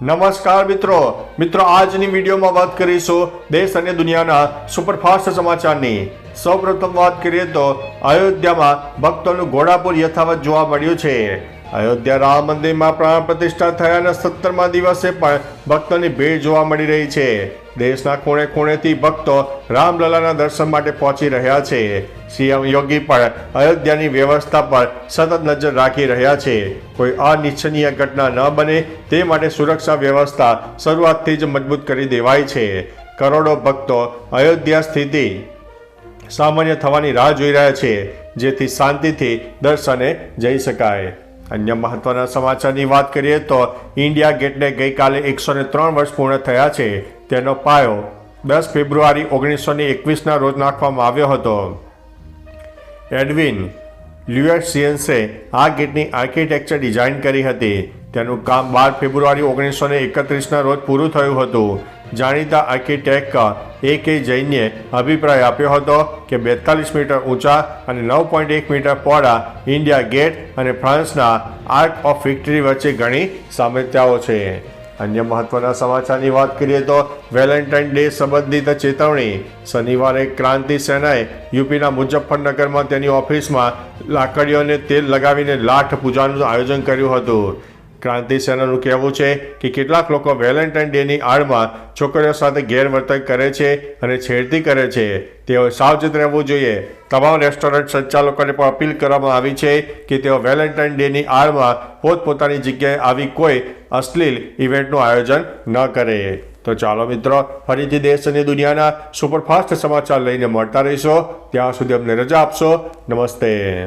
નમસ્કાર મિત્રો. મિત્રો, આજની વિડીયોમાં વાત કરીશું દેશ અને દુનિયાના સુપરફાસ્ટ સમાચારની. સૌપ્રથમ વાત કરીએ તો અયોધ્યામાં ભક્તોનું ઘોડાપુર યથાવત જોવા મળ્યું છે. અયોધ્યા રામ મંદિરમાં પ્રાણ પ્રતિષ્ઠા થયાના સત્તરમા દિવસે પણ ભક્તોની ભીડ જોવા મળી રહી છે. દેશના ખૂણે ખૂણેથી ભક્તો રામલલાના દર્શન માટે પહોંચી રહ્યા છે. સીએમ યોગી પણ અયોધ્યાની વ્યવસ્થા પર સતત નજર રાખી રહ્યા છે. કોઈ અનિચ્છનીય ઘટના ન બને તે માટે સુરક્ષા વ્યવસ્થા શરૂઆતથી જ મજબૂત કરી દેવાય છે. કરોડો ભક્તો અયોધ્યા સ્થિતિ સામાન્ય થવાની રાહ જોઈ રહ્યા છે, જેથી શાંતિથી દર્શને જઈ શકાય. અન્ય મહત્વના સમાચારની વાત કરીએ તો ઇન્ડિયા ગેટને ગઈકાલે એકસો ને ત્રણ વર્ષ પૂર્ણ થયા છે. તેનો પાયો દસ ફેબ્રુઆરી ઓગણીસો ને એકવીસના રોજ નાખવામાં આવ્યો હતો. એડવિન લ્યુએસિયન્સે આ ગેટની આર્કિટેક્ચર ડિઝાઇન કરી હતી. તેનું કામ બાર ફેબ્રુઆરી ઓગણીસો ને એકત્રીસના રોજ પૂરું થયું હતું. જાણીતા આર્કિટેક્ટ એ કે જૈને અભિપ્રાય આપ્યો હતો કે બેતાલીસ મીટર ઊંચા અને નવ પોઈન્ટ એક મીટર પહોળા ઇન્ડિયા ગેટ અને ફ્રાન્સના આર્ક ઓફ વિક્ટરી વચ્ચે ઘણી સામ્યતાઓ છે. અન્ય મહત્વના સમાચારની વાત કરીએ તો વેલેન્ટાઇન ડે સંબંધિત ચેતવણી. શનિવારે ક્રાંતિ સેનાએ યુપીના મુઝફ્ફરનગરમાં તેની ઓફિસમાં લાકડીઓને તેલ લગાવીને લાઠ પૂજાનું આયોજન કર્યું હતું. ક્રાંતિ સેનાનું કહેવું છે કે કેટલાક લોકો વેલેન્ટાઇન ડેની આડમાં છોકરીઓ સાથે ગેરવર્તન કરે છે અને છેડતી કરે છે. તેઓ સાવચેત રહેવું જોઈએ. તમામ રેસ્ટોરન્ટ સંચાલકોને પણ અપીલ કરવામાં આવી છે કે તેઓ વેલેન્ટાઇન ડેની આડમાં પોતપોતાની જગ્યાએ આવી કોઈ અશ્લીલ ઇવેન્ટનું આયોજન ન કરે. તો ચાલો મિત્રો, ફરીથી દેશ અને દુનિયાના સુપરફાસ્ટ સમાચાર લઈને મળતા રહીશો. ત્યાં સુધી અમને રજા આપશો. નમસ્તે.